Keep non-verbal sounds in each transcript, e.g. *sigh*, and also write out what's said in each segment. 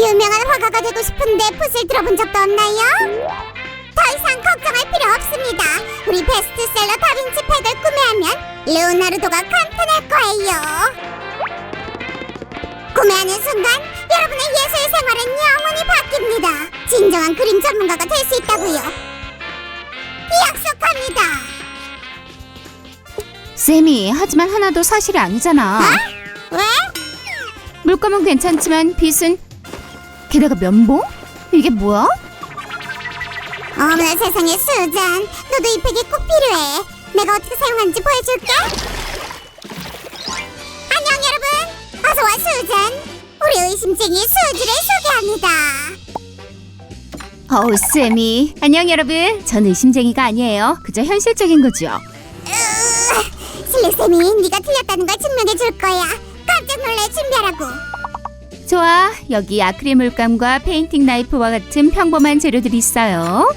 유명한 화가가 되고 싶은데 붓을 들어본 적도 없나요? 더 이상 걱정할 필요 없습니다. 우리 베스트셀러 다빈치 팩을 구매하면 레오나르도가 간판할 거예요. 구매하는 순간 여러분의 예술 생활은 영원히 바뀝니다. 진정한 그림 전문가가 될 수 있다고요. 약속합니다. 쌤이 하지만 하나도 사실이 아니잖아. 왜? 물감은 괜찮지만 빗은 게다가 면봉? 이게 뭐야? 어머나 세상에 수잔 너도 이 팩이 꼭 필요해 내가 어떻게 사용하는지 보여줄게 안녕 여러분 어서와 수잔 우리 의심쟁이 수지를 소개합니다 어우 쌤이 안녕 여러분. 전 의심쟁이가 아니에요. 그저 현실적인 거죠. 슬리쌤이 네가 틀렸다는 걸 증명해 줄 거야 깜짝 놀랄 준비하라고 좋아 여기 아크릴 물감과 페인팅 나이프와 같은 평범한 재료들이 있어요.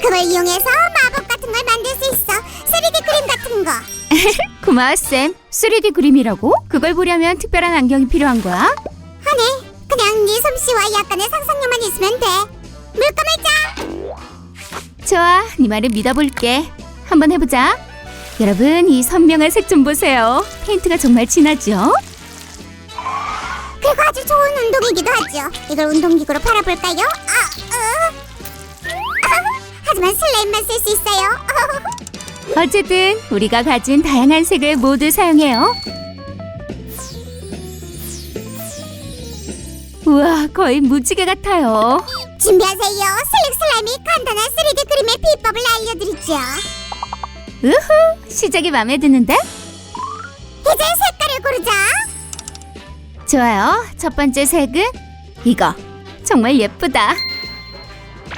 그걸 이용해서 마법 같은 걸 만들 수 있어 3D 그림 같은 거 *laughs* 고마워 쌤. 3D 그림이라고? 그걸 보려면 특별한 안경이 필요한 거야? 하네 그냥 네 솜씨와 약간의 상상력만 있으면 돼 물감을 짜 좋아, 네 말을 믿어볼게. 한번 해보자. 여러분, 이 선명한 색 좀 보세요. 페인트가 정말 진하죠? 그리고 아주 좋은 운동이기도 하죠. 이걸 운동기구로 팔아볼까요? 아, 어. 아, 하지만 슬라임만 쓸 수 있어요. 어쨌든 우리가 가진 다양한 색을 모두 사용해요. 우와, 거의 무지개 같아요. 준비하세요. 슬릭 슬라임이 간단한 3D 그림의 비법을 알려드리죠. 우후, 시작이 마음에 드는데? 이제 색깔을 고르자. 좋아요. 첫 번째 색은 이거. 정말 예쁘다.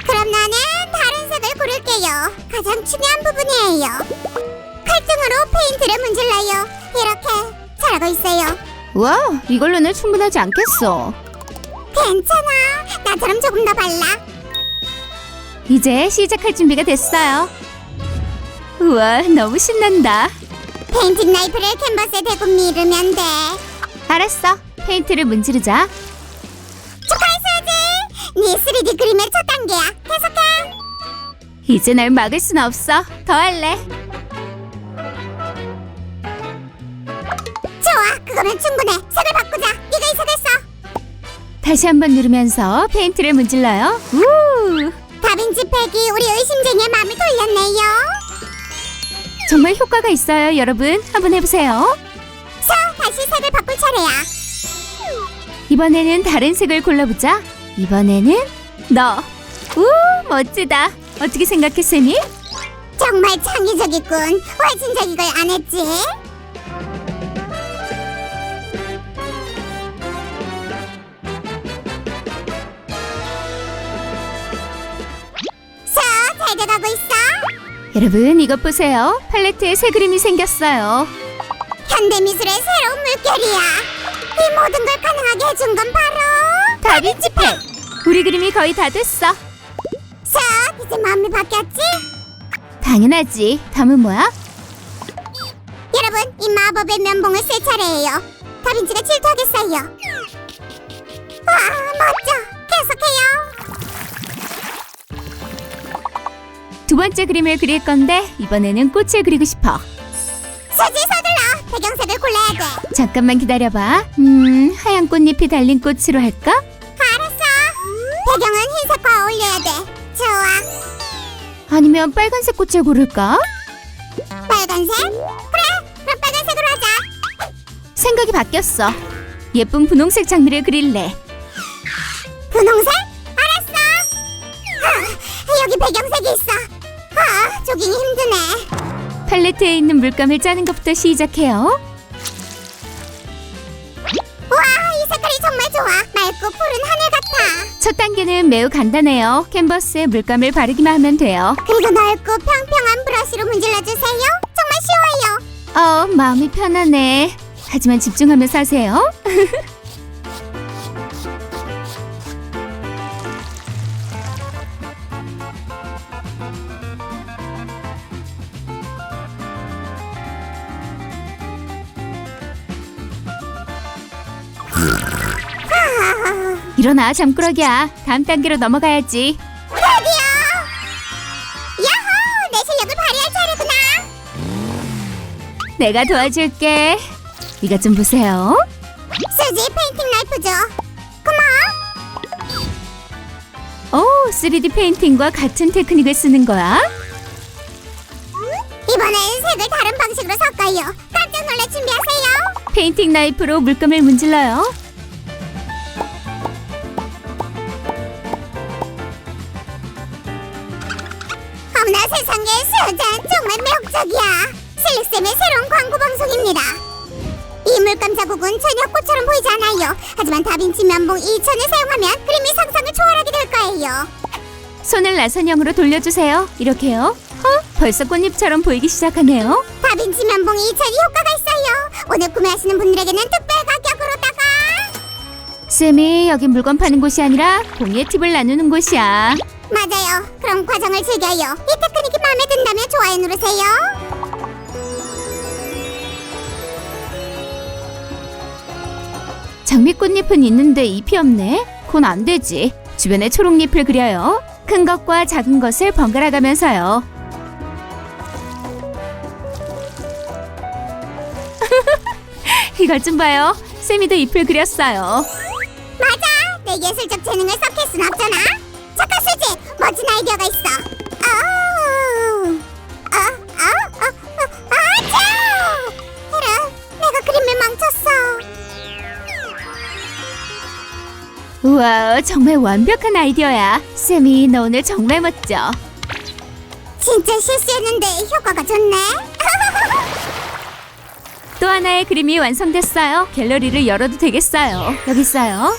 그럼 나는 다른 색을 고를게요. 가장 중요한 부분이에요. 칼등으로 페인트를 문질러요. 이렇게 잘하고 있어요. 와, 이걸로는 충분하지 않겠어. 괜찮아. 나처럼 조금 더 발라. 이제 시작할 준비가 됐어요. 우와, 너무 신난다. 페인팅 나이프를 캔버스에 대고 밀으면 돼. 알았어. 페인트를 문지르자. 축하해 수지! 네 3D 그림의 첫 단계야. 계속해. 이제 날 막을 순 없어. 더 할래. 좋아, 그거면 충분해. 색을 바꾸자. 네가 이 색을 써. 다시 한번 누르면서 페인트를 문질러요. 우! 다빈치 팩이 우리 의심쟁이의 마음을 돌렸네요. 정말 효과가 있어요, 여러분. 한번 해보세요. 자, 다시 색을 바꿀 차례야. 이번에는 다른 색을 골라보자. 이번에는 너. 우, 멋지다. 어떻게 생각해, 쌤이? 정말 창의적이군. 왜 진작 이걸 안 했지? 여러분, 이것 보세요. 팔레트에 새 그림이 생겼어요. 현대미술의 새로운 물결이야. 이 모든 걸 가능하게 해준 건 바로 다빈치 펜. 우리 그림이 거의 다 됐어. 자, 이제 마음이 바뀌었지? 당연하지. 다음은 뭐야? 여러분, 이 마법의 면봉을 쓸 차례예요. 다빈치가 질투하겠어요. 와, 멋져. 계속해요. 두 번째 그림을 그릴 건데 이번에는 꽃을 그리고 싶어. 수지 서둘러. 배경색을 골라야 돼. 잠깐만 기다려봐. 음, 하얀 꽃잎이 달린 꽃으로 할까? 알았어. 배경은 흰색과 어울려야 돼. 좋아. 아니면 빨간색 꽃을 고를까? 빨간색? 그래. 그럼 빨간색으로 하자. 생각이 바뀌었어. 예쁜 분홍색 장미를 그릴래. 분홍색? 알았어. 아, 여기 배경색이 있어. 아, 조깅이 힘드네. 팔레트에 있는 물감을 짜는 것부터 시작해요. 와, 이 색깔이 정말 좋아. 맑고 푸른 하늘 같아. 첫 단계는 매우 간단해요. 캔버스에 물감을 바르기만 하면 돼요. 그리고 넓고 평평한 브러쉬로 문질러 주세요. 정말 쉬워요. 어, 마음이 편하네. 하지만 집중하면서 하세요. *laughs* 일어나 잠꾸러기야. 다음 단계로 넘어가야지. 드디어! 야호! 내 실력을 발휘할 차례구나! 내가 도와줄게. 이것 좀 보세요. 수지 페인팅 라이프 줘. 고마워. 오, 3D 페인팅과 같은 테크닉을 쓰는 거야? 이번엔 색을 다른 방식으로 섞어요. 깜짝 놀랄 준비하세요. 페인팅 나이프로 물감을 문질러요. 매혹적이야. 슬릭쌤의 새로운 광고 방송입니다. 이 물감 자국은 전혀 꽃처럼 보이지 않아요. 하지만 다빈치 면봉 2000을 사용하면 그림이 상상을 초월하게 될 거예요. 손을 나선형으로 돌려주세요. 이렇게요. 어? 벌써 꽃잎처럼 보이기 시작하네요. 다빈치 면봉 2000이 효과가 있어요. 오늘 구매하시는 분들에게는 특별 가격으로다가 쌤이 여기 물건 파는 곳이 아니라 공예 팁을 나누는 곳이야. 맞아요. 그럼 과정을 즐겨요. 이 테크닉이 마음에 든다면 좋아요 누르세요. 장미꽃잎은 있는데 잎이 없네. 그건 안 되지. 주변에 초록잎을 그려요. 큰 것과 작은 것을 번갈아 가면서요. *laughs* 이것 좀 봐요. 쌤이도 잎을 그렸어요. 맞아. 내 예술적 재능을 섞일 순 없잖아. 착한 수지, 멋진 아이디어가 있어. 아우, 아, 아, 아, 아, 내가 그림을 망쳤어. 우와, 정말 완벽한 아이디어야. 쌤이 너 오늘 정말 멋져. 진짜 실수했는데 효과가 좋네. *laughs* 또 하나의 그림이 완성됐어요. 갤러리를 열어도 되겠어요. 여기 있어요.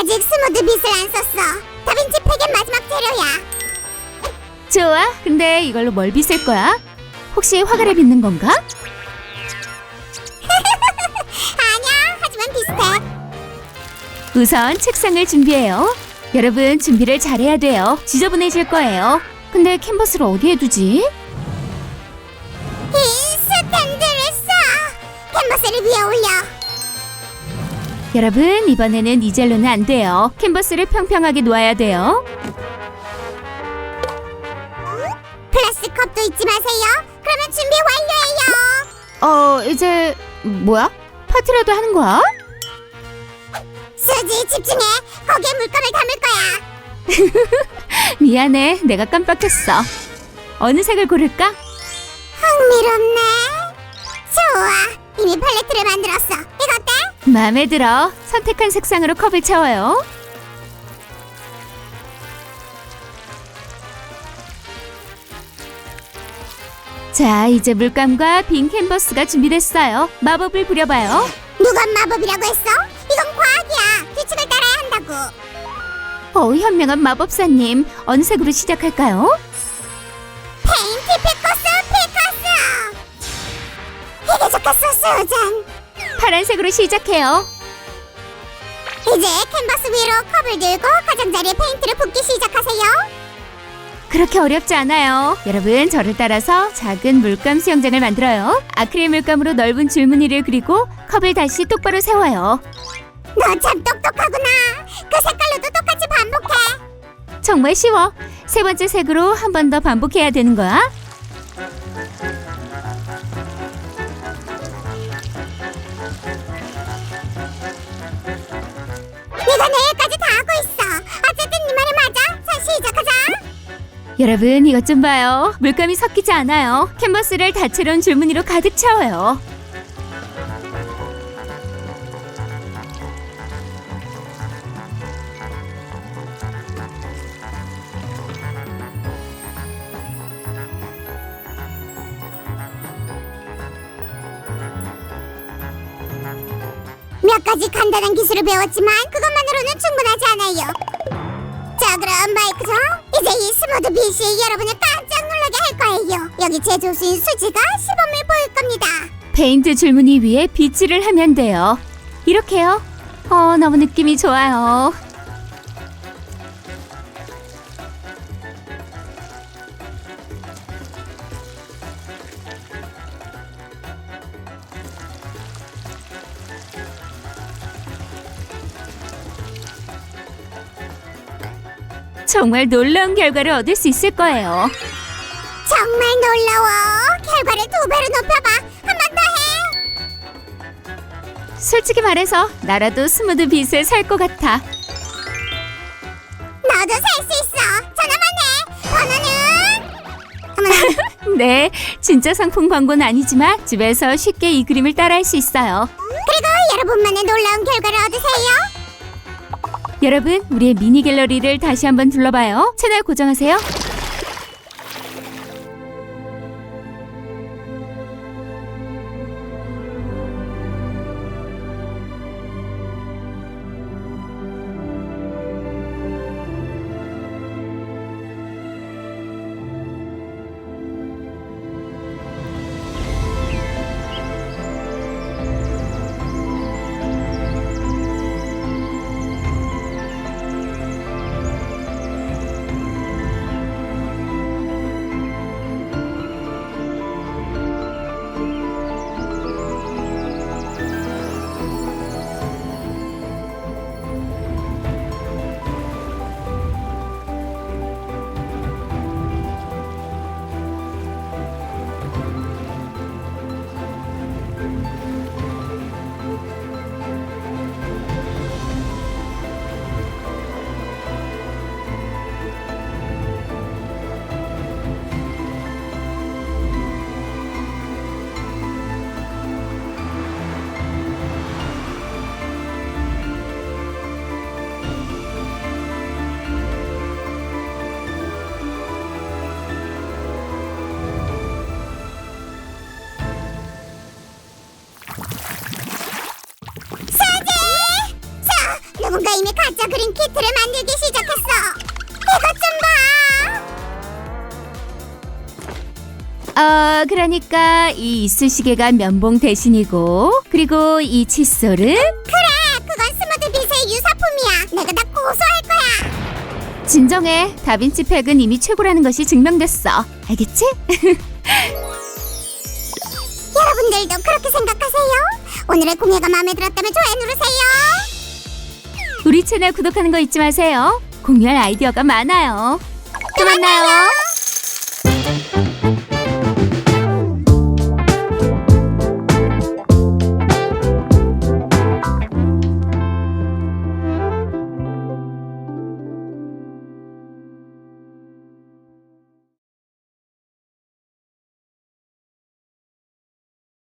아직 스무드 빗을 안 썼어. 다빈치 팩의 마지막 재료야. 좋아. 근데 이걸로 뭘 빗을 거야? 혹시 화가를 빗는 건가? *laughs* 아니야, 하지만 비슷해. 우선 책상을 준비해요. 여러분 준비를 잘해야 돼요. 지저분해질 거예요. 근데 캔버스를 어디에 두지? 이 스탠드를 써. 캔버스를 위에 올려. 여러분 이번에는 이젤로는 안 돼요. 캔버스를 평평하게 놓아야 돼요. 플라스틱 컵도 잊지 마세요. 그러면 준비 완료예요. 어 이제 뭐야? 파티라도 하는 거야? 수지 집중해. 거기에 물감을 담을 거야. *laughs* 미안해. 내가 깜빡했어. 어느 색을 고를까? 흥미롭네. 좋아. 이미 팔레트를 만들었어. 마음에 들어. 선택한 색상으로 컵을 채워요. 자, 이제 물감과 빈 캔버스가 준비됐어요. 마법을 부려봐요. 누가 마법이라고 했어? 이건 과학이야. 규칙을 따라야 한다고. 어, 현명한 마법사님. 어느 색으로 시작할까요? 페인트 피커스 피커스. 이게 좋겠어, 수잔. 파란색으로 시작해요. 이제 캔버스 위로 컵을 들고 가장자리에 페인트를 붓기 시작하세요. 그렇게 어렵지 않아요. 여러분, 저를 따라서 작은 물감 수영장을 만들어요. 아크릴 물감으로 넓은 줄무늬를 그리고 컵을 다시 똑바로 세워요. 너 참 똑똑하구나. 그 색깔로도 똑같이 반복해. 정말 쉬워. 세 번째 색으로 한 번 더 반복해야 되는 거야. 여러분, 이것 좀 봐요. 물감이 섞이지 않아요. 캔버스를 다채로운 줄무늬로 가득 채워요. 몇 가지 간단한 기술을 배웠지만 그것만으로는 충분하지 않아요. 자, 그럼 마이크죠. 이 스무드 빛이 여러분을 깜짝 놀라게 할 거예요. 여기 제조수인 수지가 시범을 보일 겁니다. 페인트 줄무늬 위에 빗질을 하면 돼요. 이렇게요. 어, 너무 느낌이 좋아요. 정말 놀라운 결과를 얻을 수 있을 거예요. 정말 놀라워. 결과를 두 배로 높여봐. 한 번 더 해. 솔직히 말해서 나라도 스무드 빛을 살 것 같아. 너도 살 수 있어. 전화만 해. 번호는? *laughs* 네, 진짜 상품 광고는 아니지만 집에서 쉽게 이 그림을 따라할 수 있어요. 그리고 여러분만의 놀라운 결과를 얻으세요. 여러분, 우리의 미니 갤러리를 다시 한번 둘러봐요. 채널 고정하세요. 가짜 그림 키트를 만들기 시작했어. 이것 좀 봐. 어, 그러니까 이 이쑤시개가 면봉 대신이고, 그리고 이 칫솔은 그래, 그건 스무드 빛의 유사품이야. 내가 다 고소할 거야. 진정해. 다빈치 팩은 이미 최고라는 것이 증명됐어. 알겠지? *laughs* 여러분들도 그렇게 생각하세요? 오늘의 공예가 마음에 들었다면 좋아요 누르세요. 우리 채널 구독하는 거 잊지 마세요. 공유할 아이디어가 많아요. 또 만나요.